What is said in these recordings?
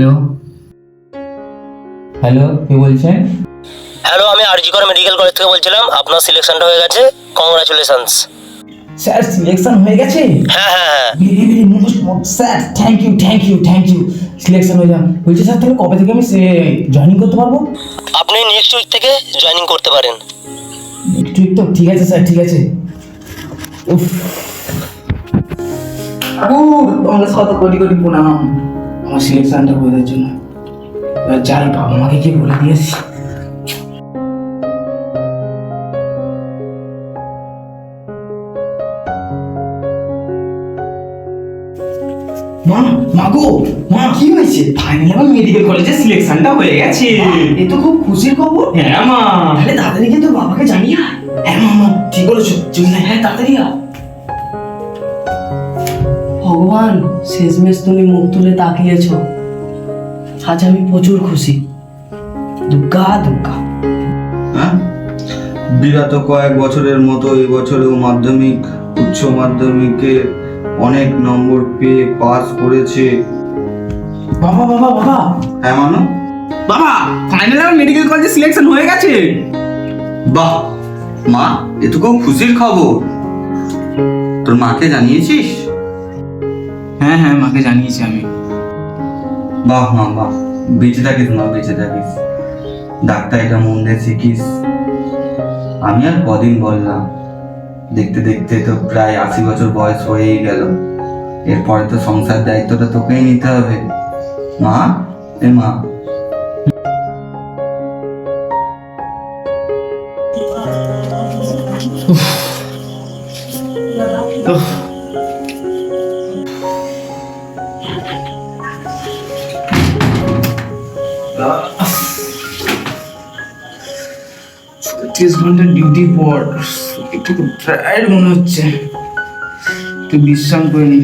Hello. Hello কে বলছেন? Hello আমি RG Kar medical college থেকে বলছিলাম আপনার সিলেকশনটা হয়ে গেছে কংগ্রাচুলেশনস স্যার সিলেকশন হয়ে গেছে? হ্যাঁ হ্যাঁ হ্যাঁ। Very very most sir thank you thank you thank you selection হয়ে যান বলছি স্যার তাহলে কবে থেকে আমি জয়েনিং করতে পারব? আপনি নেক্সট উইক থেকে জয়েনিং করতে পারেন। একটু একটু ঠিক আছে স্যার ঠিক আছে। উফ। ঠাকুর তোমার শত কোটি কোটি প্রণাম। আমার সিলেকশনটা যাওয়ার জন্য। যাই বাবা মাকে কি বলে দিয়েছি মা মা গো মা কি হয়েছে? ফাইনালি আমার মেডিকেল কলেজে সিলেকশনটা হয়ে গেছে। এ তো খুব খুশির খবর। হ্যাঁ মা। তাহলে তাড়াতাড়ি কিন্তু বাবাকে জানিয়ে হ্যাঁ মা মা ঠিক বলেছ চল হ্যাঁ তাড়াতাড়ি আয়। ভগবান শেষমেশ তুমি মুখ তুলে তাকিয়েছ। আজ আমি প্রচুর খুশি। দুর্গা দুর্গা হ্যাঁ? বিগত কয়েক বছরের মতো এবছরেও মাধ্যমিক উচ্চ মাধ্যমিকে অনেক নম্বর পেয়ে পাস করেছে। বাবা বাবা বাবা! হ্যাঁ মানো? বাবা ফাইনাল আর মেডিকেল কলেজে সিলেকশন হয়ে গেছে। বাহ! মা এ তো খুব খুশির খবর। তোর মাকে জানিয়েছিস? হ্যাঁ হ্যাঁ মাকে জানিয়েছি আমি। বাহ, মা, বাহ। বেঁচে থাকিস, মা, বেঁচে থাকিস। ডাক্তার এটা মন দিয়ে শিখিস। আমি আর কদিন বললাম, দেখতে দেখতে তো প্রায় আশি বছর বয়স হয়েই গেল। এরপরে তো সংসার দায়িত্বটা তোকেই নিতে হবে। মা, এ মা। তেত্রিশ ঘণ্টা ডিউটির পর একটু টায়ার্ড মনে হচ্ছে। একটু বিশ্রাম করে নি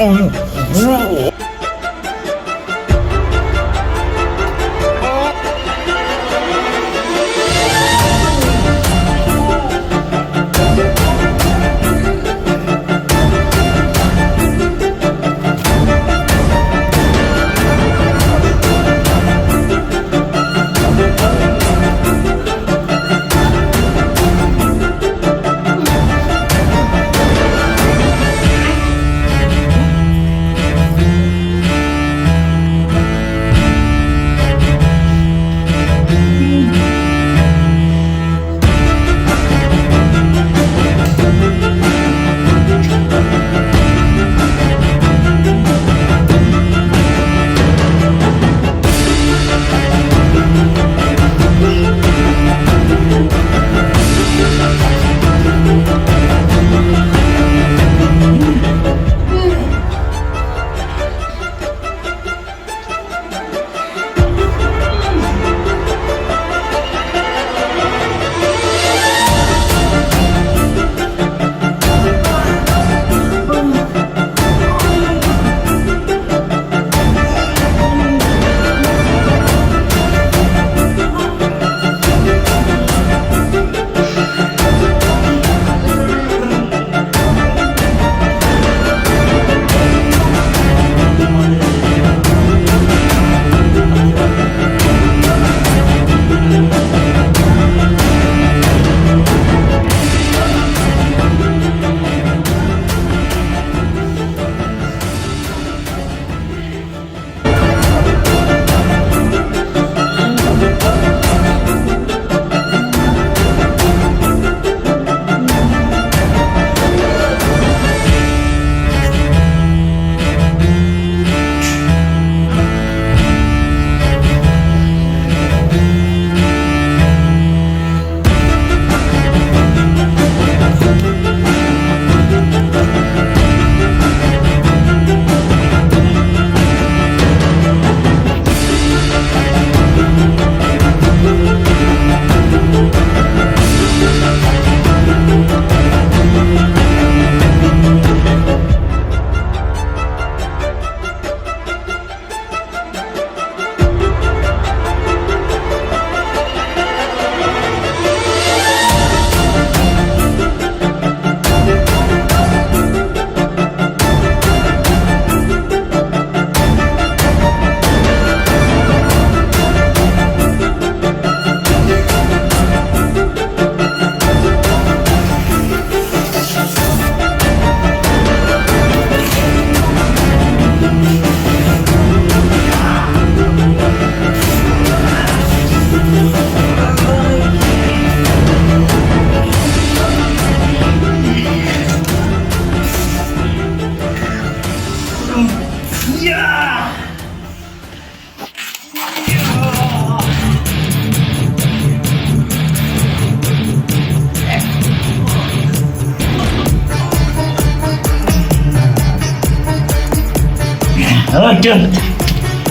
Oh,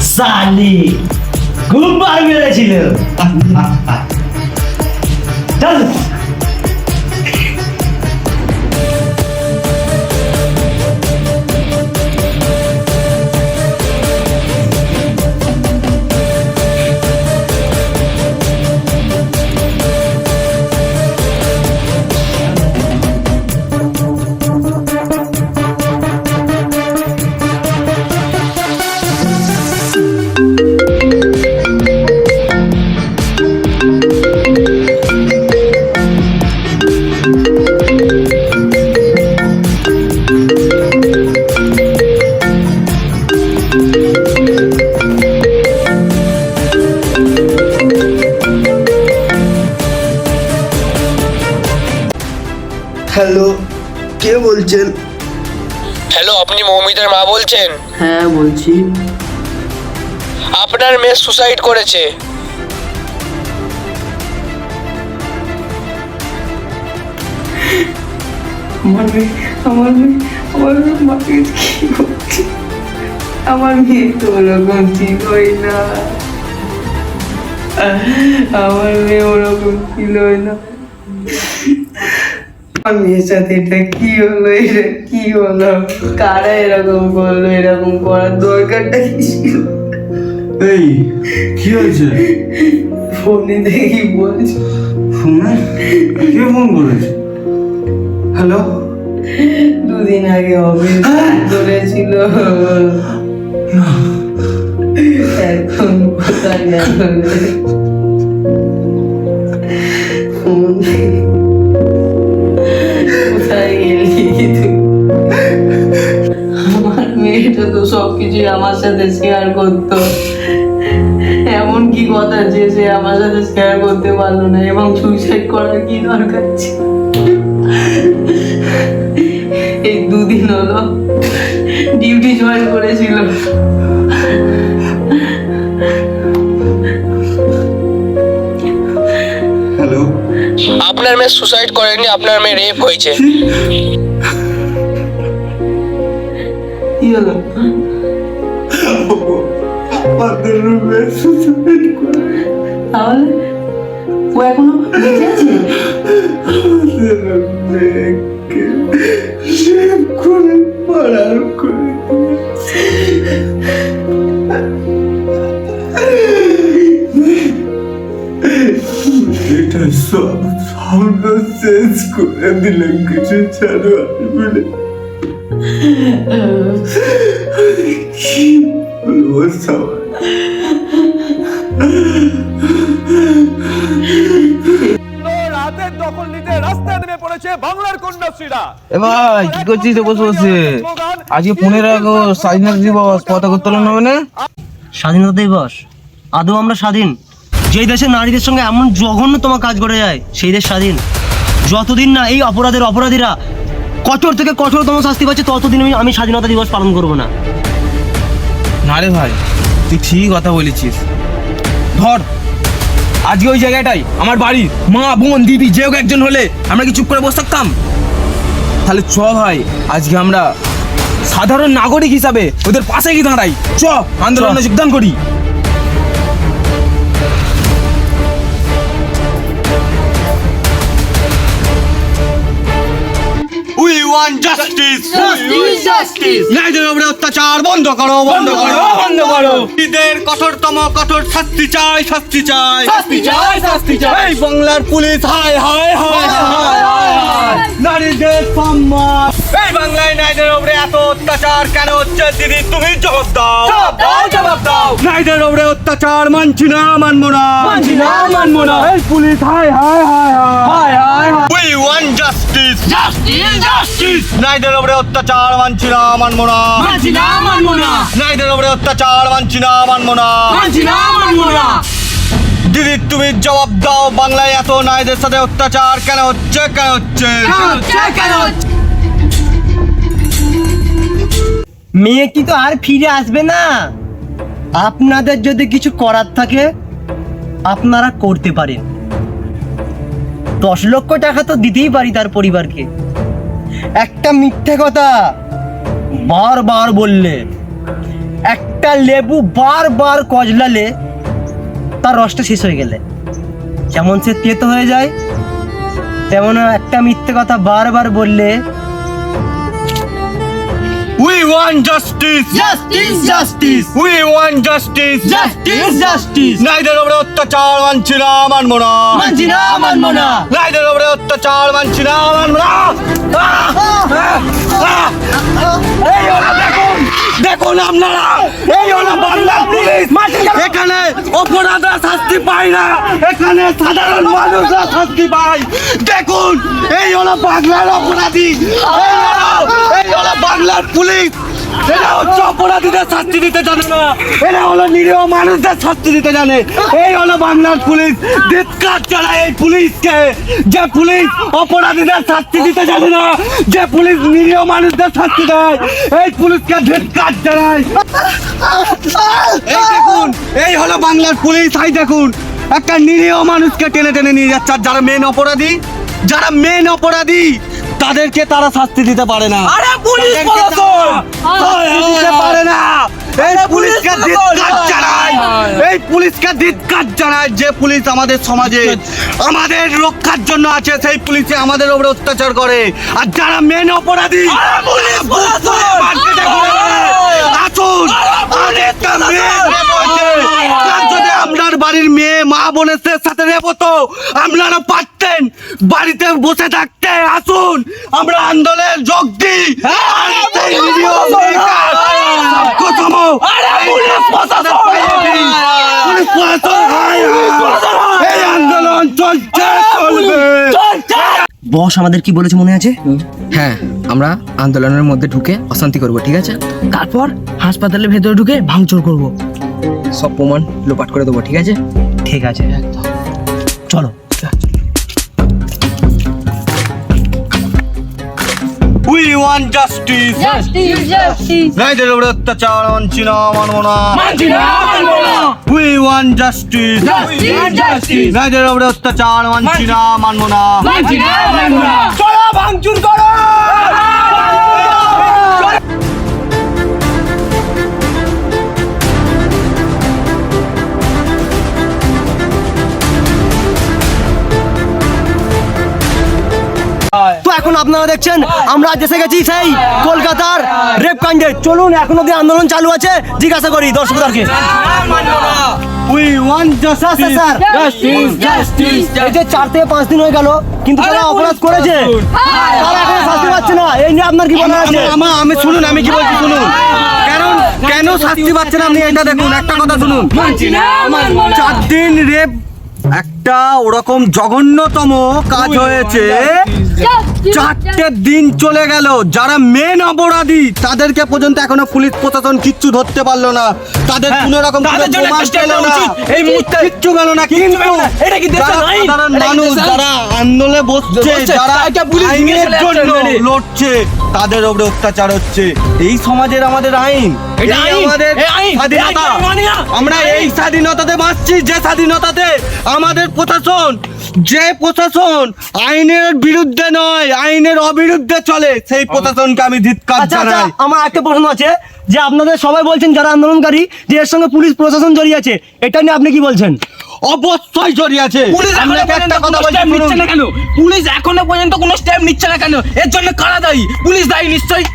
সালি খুব বার মেরেছিল। বলছি আপনার মেয়ে সুসাইড করেছে। আমার মেয়ে আমার মেয়ে আমার মেয়ে মাকে কি করছে? আমার মেয়ে তো ওরকম ছিলই না। আমার মেয়ে ওরকম ছিলই না। মেয়ের সাথে এটা কি হলো এটা কি হলো? কারা এরকম করল এরকম করার দরকারটা কি ছিল? এই কি হয়েছে? ফোনে দেখি বলছি। ফোনে? কে ফোন করেছে? হ্যালো? দুদিন আগে অফিস করেছিল এখন কোথায় গেল সবকিছু আমার সাথে শেয়ার করতো। এমন কি কথা যে সে আমার সাথে শেয়ার করতে পারল না এবং সুইসাইড করার কি দরকার ছিল? এই দুদিন হলো ডিউটি জয়েন করেছিল। হ্যালো আপনার মেয়ে সুসাইড করেনি আপনার মেয়ে রেপ হয়েছে। কি হলো? আমাদের রুমে সুসাইড করে তাহলে ও এখনও বেঁচে আছে? মেয়েকে শেভ করে মারার করে এটা সব স্বপ্ন শেষ করে দিলেন কিছু ছাড়ো বলে। কি বলব সবাই? রাতের দখল নিতে রাস্তায় নেমে পড়েছে বাংলার কন্যাশ্রীরা। এ ভাই কি করছিস তো বসে বসে? আজকে পনেরো আগস্ট স্বাধীনতা দিবস পতাকা উত্তোলন হবে না? স্বাধীনতা দিবস? আদৌ আমরা স্বাধীন? যেই দেশে নারীদের সঙ্গে এমন জঘন্যতম কাজ করে যায় সেই দেশ স্বাধীন। যতদিন না এই অপরাধের অপরাধীরা কঠোর থেকে কঠোরতম শাস্তি পাচ্ছে ততদিন আমি আমি স্বাধীনতা দিবস পালন করব না। না রে ভাই। তুই ঠিক কথা বলেছিস। ধর আজকে ওই জায়গাটাই আমার বাড়ি। মা বোন দিদি যে হোক একজন হলে আমরা কি চুপ করে বসে থাকতাম? তাহলে চ ভাই আজকে আমরা সাধারণ নাগরিক হিসাবে ওদের পাশে গিয়ে দাঁড়াই। চ আন্দোলনে যোগদান করি। ওয়ান জাস্টিস ন্যায়দের উপরে অত্যাচার বন্ধ করো বন্ধ করো বন্ধ করো। ঈদের কঠোরতম কঠোর শাস্তি চাই শাস্তি চাই। শাস্তি চাই শাস্তি চাই। এই বাংলার পুলিশ হায় হায় হায় হায়। নারীদের সম্মান এই বাংলায় নারীদের উপরে এত অত্যাচার কেন হচ্ছে? দিদি তুমি জবাব দাও। জবাব দাও জবাব দাও। নারীদের উপরে অত্যাচার মানছি না মানবো না। মানছি না মানবো না। এই পুলিশ হায় হায় হায় হায়। হায় we want justice justice justice নারীদের উপরে অত্যাচার মানছি না মানবো না। মানছি না মানবো না। নারীদের উপরে অত্যাচার মানছি না মানবো না। মানছি না মানবো না। দিদি তুমি জবাব দাও বাংলায় এত নারীদের সাথে অত্যাচার কেন হচ্ছে কেন হচ্ছে? কেন হচ্ছে কেন মেয়ে কি তো আর ফিরে আসবে না? আপনাদের যদি কিছু করার থাকে আপনারা করতে পারেন। দশ লক্ষ টাকা তো দিতেই পারি তার পরিবারকে। একটা মিথ্যে কথা বারবার বললে একটা লেবু বারবার কজলালে তার রসটা শেষ হয়ে গেলে। যেমন সে তেতো হয়ে যায় তেমন একটা মিথ্যে কথা বারবার বললে we want justice justice justice we want justice justice justice নাইদের উপরে অত্যাচার মানছি না মানবো না মানছি না মানবো না নাইদের উপরে অত্যাচার মানছি না মানবো না এই হলো দেখুন দেখুন আপনারা, এই হলো বাংলা পুলিশ। এখানে অপরাধরা শাস্তি পায় না। এখানে সাধারণ মানুষরা শাস্তি পায়। দেখুন, এই হলো বাংলার অপরাধী। এই হলো এই হলো বাংলার পুলিশ। হচ্ছে অপরাধীদের শাস্তি দিতে না। হলো নিরীহ মানুষদের শাস্তি দিতে জানে। এই হলো বাংলার পুলিশ। এই পুলিশকে। যে পুলিশ অপরাধীদের শাস্তি দিতে জানে না, যে পুলিশ মানুষদের শাস্তি দেয়, এই পুলিশকে এই দেখুন, এই বাংলার পুলিশ। হাই দেখুন, একটা নিরীহ মানুষকে টেনে টেনে নিয়ে যাচ্ছে। আর যারা মেন অপরাধী, যারা মেন অপরাধী, তাদেরকে তারা শাস্তি দিতে পারে না। পুলিশ দিতে পারে না। এই পুলিশকে ধিৎকার জানাই। এই পুলিশকে জানাই যে পুলিশ আমাদের সমাজে আমাদের রক্ষার জন্য আছে সেই পুলিশে আমাদের উপরে অত্যাচার করে। আর যারা মেন অপরাধী। আসুন অনেকটা মেয়ে আপনার বাড়ির মেয়ে মা বোনের সাথে রেপ হতো আপনারা পারতেন বাড়িতে বসে থাকতে। আসুন আমরা আন্দোলনের যোগ দিই। বস আমাদের কি বলেছে মনে আছে? হ্যাঁ আমরা আন্দোলনের মধ্যে ঢুকে অশান্তি করব ঠিক আছে? তারপর হাসপাতালের ভেতরে ঢুকে ভাঙচুর করব। সব প্রমাণ লোপাট করে দেবো ঠিক আছে? ঠিক আছে। চলো। We want justice Justice, justice. নাইদের উপরে অত্যাচার মানছি না মানবো না we want justice Justice, justice. নাইদের উপরে অত্যাচার মানছি না মানবো না চলো ভাঙচুর করো তো এখন আপনারা দেখছেন আমরা আজ এসে গেছি সেই কলকাতার রেপ কাণ্ডে। চলুন এখন অব্দি আন্দোলন চালু আছে জিজ্ঞাসা করি দর্শকদেরকে। We sir justice. এই যে চার থেকে পাঁচ দিন হয়ে গেল কিন্তু তারা অপরাধ করেছে। তারা এখন শাস্তি পাচ্ছে না। এই নিয়ে আপনার কি বলার আছে? আমার আমি শুনুন আমি কি বলছি শুনুন। কারণ কেন শাস্তি পাচ্ছেন আপনি এটা দেখুন একটা কথা শুনুন। চার দিন রেপ একটা ওরকম জঘন্যতম কাজ হয়েছে। চারটে দিন চলে গেল। যারা মেন অপরাধী তাদেরকে পর্যন্ত এখনও পুলিশ প্রশাসন কিচ্ছু ধরতে পারল না। তাদের কোনো রকম এই মুহূর্তে। কিচ্ছু গেল না। কিন্তু? সাধারণ মানুষ যারা আন্দোলনে বসছে যারা আইনের জন্য লড়ছে তাদের উপরে অত্যাচার হচ্ছে। এই সমাজের আমাদের আইন। আমাদের স্বাধীনতা। আমরা এই স্বাধীনতাতে বাঁচছি যে স্বাধীনতাতে আমাদের প্রশাসন যে প্রশাসন আইনের বিরুদ্ধে নয় আইনের অবিরুদ্ধে চলে সেই প্রশাসনকে আমি ধিৎকার আচ্ছা আচ্ছা জানাই। আমার একটা প্রশ্ন আছে যে আপনাদের সবাই বলছেন যারা আন্দোলনকারী যে এর সঙ্গে পুলিশ প্রশাসন জড়িয়ে আছে এটা নিয়ে আপনি কি বলছেন? অবশ্যই জড়িয়ে আছে। পুলিশ এখনও আপনাকে পর্যন্ত একটা কোনো কথা বলছি স্টেপ নিচ্ছে না কেন? পুলিশ এখনও পর্যন্ত কোনো স্টেপ নিচ্ছে না কেন? এর জন্য কারা দায়ী? পুলিশ দায়ী নিশ্চয়ই?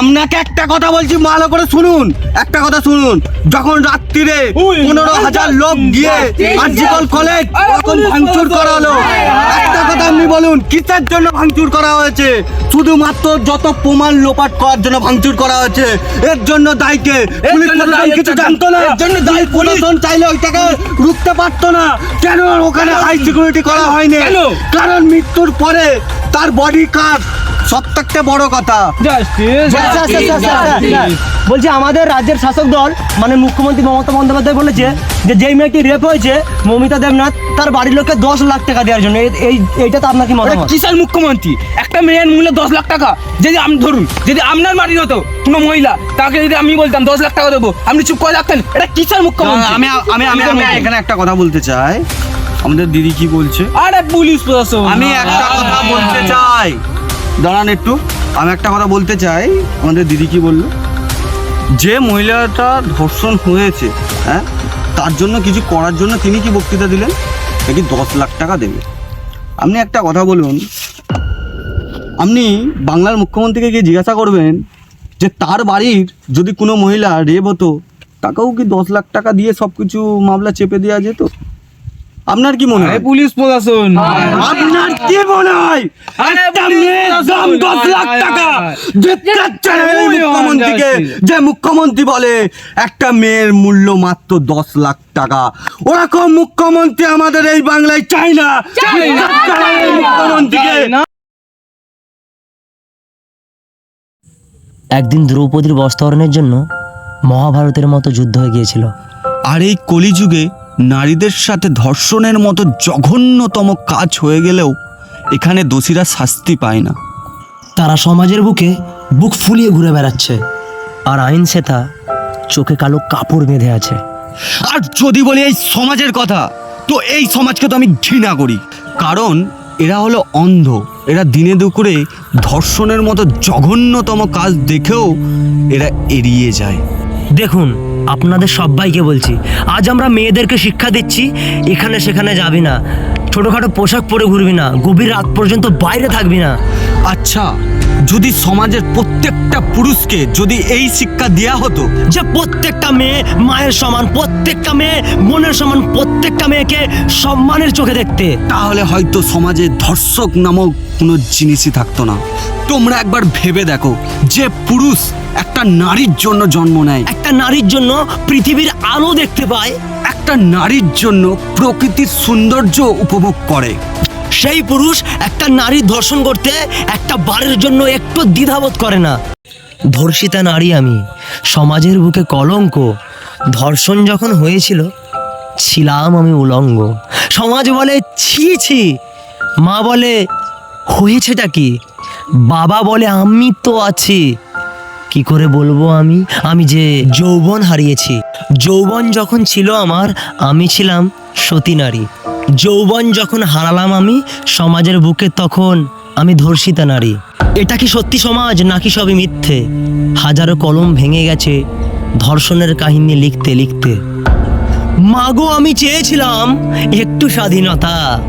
আপনাকে একটা কথা বলছি ভালো করে শুনুন। একটা কথা শুনুন। যখন রাত্রিরে পনেরো হাজার লোক গিয়ে আর্জিকল কলেজ তখন ভাঙচুর করা হলো একটা কথা আপনি বলুন কিসের জন্য ভাঙচুর করা হয়েছে? শুধুমাত্র যত প্রমাণ লোপাট করার জন্য ভাঙচুর করা হয়েছে। এর জন্য দায়কে পুলিশ কিছু জানতো না? এর জন্য দায়ী পুলিশ প্রশাসন চাইলে ওইটাকে রুখতে পারতো না। কেন ওখানে হাই সিকিউরিটি করা হয়নি? কারণ মৃত্যুর পরে তার বডি কার্ড সব থেকে বড় কথা। বলছি আমাদের রাজ্যের শাসক দল মানে মুখ্যমন্ত্রী মমতা বন্দ্যোপাধ্যায় বলেছে যে যেই মেয়েটি রেপ হয়েছে মমিতা দেবনাথ তার বাড়ির লোককে দশ লাখ টাকা দেওয়ার জন্য। এই- এই এইটা তো আপনার কি মতামত কিসের মুখ্যমন্ত্রী? একটা মেয়ের মূল্য দশ লাখ টাকা। যদি আমি ধরুন যদি আপনার বাড়ির হতো কোনো মহিলা তাকে যদি আমি বলতাম দশ লাখ টাকা দেবো আপনি চুপ করে রাখতেন এটা কিসের মুখ্যমন্ত্রী? আমি আমি আমি আমি এখানে একটা কথা বলতে চাই। আমাদের দিদি কি বলছে? আরে পুলিশ প্রশাসন। আমি একটা কথা বলতে চাই। দাঁড়ান একটু। আমি একটা কথা বলতে চাই। আমাদের দিদি কি বলল? যে মহিলাটা ধর্ষণ হয়েছে হ্যাঁ তার জন্য কিছু করার জন্য তিনি কি বক্তৃতা দিলেন? নাকি দশ লাখ টাকা দেবে? আপনি একটা কথা বলুন। আপনি বাংলার মুখ্যমন্ত্রীকে গিয়ে জিজ্ঞাসা করবেন যে তার বাড়ির যদি কোনো মহিলা রেপ হতো, তাকেও কি দশ লাখ টাকা দিয়ে সব কিছু মামলা চেপে দেওয়া যেত? আপনার কি মনে হয়? পুলিশ প্রশাসন। আপনার কি মনে হয়? একটা মেয়ের দাম দশ লাখ টাকা মুখ্যমন্ত্রীকে যে মুখ্যমন্ত্রী বলে একটা মেয়ের মূল্য মাত্র দশ লাখ টাকা। ওরকম মুখ্যমন্ত্রী আমাদের এই বাংলায় চাই না। মুখ্যমন্ত্রীকে। একদিন দ্রৌপদীর বস্ত্রহরণের জন্য মহাভারতের মতো যুদ্ধ হয়ে গিয়েছিল। আর এই কলিযুগে নারীদের সাথে ধর্ষণের মতো জঘন্যতম কাজ হয়ে গেলেও এখানে দোষীরা শাস্তি পায় না। তারা সমাজের বুকে বুক ফুলিয়ে ঘুরে বেড়াচ্ছে। আর আইন সেটা চোখে কালো কাপড় বেঁধে আছে। আর যদি বলি এই সমাজের কথা তো এই সমাজকে তো আমি ঘৃণা করি। কারণ এরা হলো অন্ধ। এরা দিনে দুপুরে ধর্ষণের মতো জঘন্যতম কাজ দেখেও এরা এড়িয়ে যায়। দেখুন আপনাদের সবাইকে বলছি আজ আমরা মেয়েদেরকে শিক্ষা দিচ্ছি এখানে সেখানে যাবি না। ছোটোখাটো পোশাক পরে ঘুরবি না গভীর রাত পর্যন্ত বাইরে থাকবি না। আচ্ছা যদি সমাজের প্রত্যেকটা পুরুষকে যদি এই শিক্ষা দেওয়া হতো যে প্রত্যেকটা মেয়ে মায়ের সমান প্রত্যেকটা মেয়ে বোনের সমান প্রত্যেকটা মেয়েকে সম্মানের চোখে দেখতে। তাহলে হয়তো সমাজে ধর্ষক নামক কোনো জিনিসই থাকতো না। তোমরা একবার ভেবে দেখো যে পুরুষ একটা নারীর জন্য জন্ম নেয়। একটা নারীর জন্য পৃথিবীর আলো দেখতে পায়। একটা নারীর জন্য প্রকৃতির সৌন্দর্য উপভোগ করে। সেই পুরুষ একটা নারী ধর্ষণ করতে একটা বারের জন্য একটু দ্বিধাবোধ করে না। ধর্ষিতা নারী আমি। সমাজের বুকে কলঙ্ক। ধর্ষণ যখন হয়েছিল ছিলাম আমি উলঙ্গ। সমাজ বলে ছি ছি। মা বলে হয়েছেটা কি? বাবা বলে আমি তো আছি। কি করে বলব আমি? আমি যে যৌবন হারিয়েছি। যৌবন যখন ছিল আমার, আমি ছিলাম সতী নারী। যৌবন যখন হারালাম আমি, সমাজের বুকে তখন আমি ধর্ষিতা নারী। এটা কি সত্যি সমাজ, নাকি সবই মিথ্যে? হাজারো কলম ভেঙে গেছে ধর্ষণের কাহিনী লিখতে লিখতে। মাগো, আমি চেয়েছিলাম একটু স্বাধীনতা।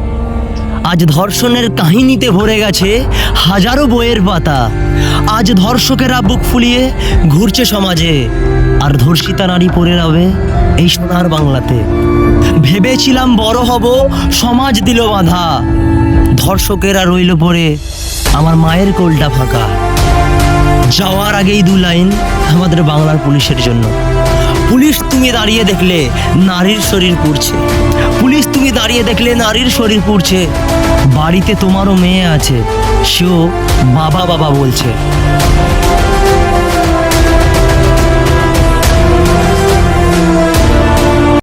আজ ধর্ষণের কাহিনীতে ভরে গেছে হাজারো বইয়ের পাতা। আজ ধর্ষকেরা বুক ফুলিয়ে ঘুরছে সমাজে, আর ধর্ষিতা নারী পড়ে রবে এই সোনার বাংলাতে। ভেবেছিলাম বড় হব, সমাজ দিল বাধা। ধর্ষকেরা রইল পড়ে আমার মায়ের কোলটা ফাঁকা। যাওয়ার আগেই দু লাইন আমাদের বাংলার পুলিশের জন্য। পুলিশ তুমি দাঁড়িয়ে দেখলে, নারীর শরীর পুড়ছে। পুলিশ তুমি দাঁড়িয়ে দেখলে নারীর শরীর পুড়ছে। বাড়িতে তোমারও মেয়ে আছে, সেও বাবা বাবা বলছে।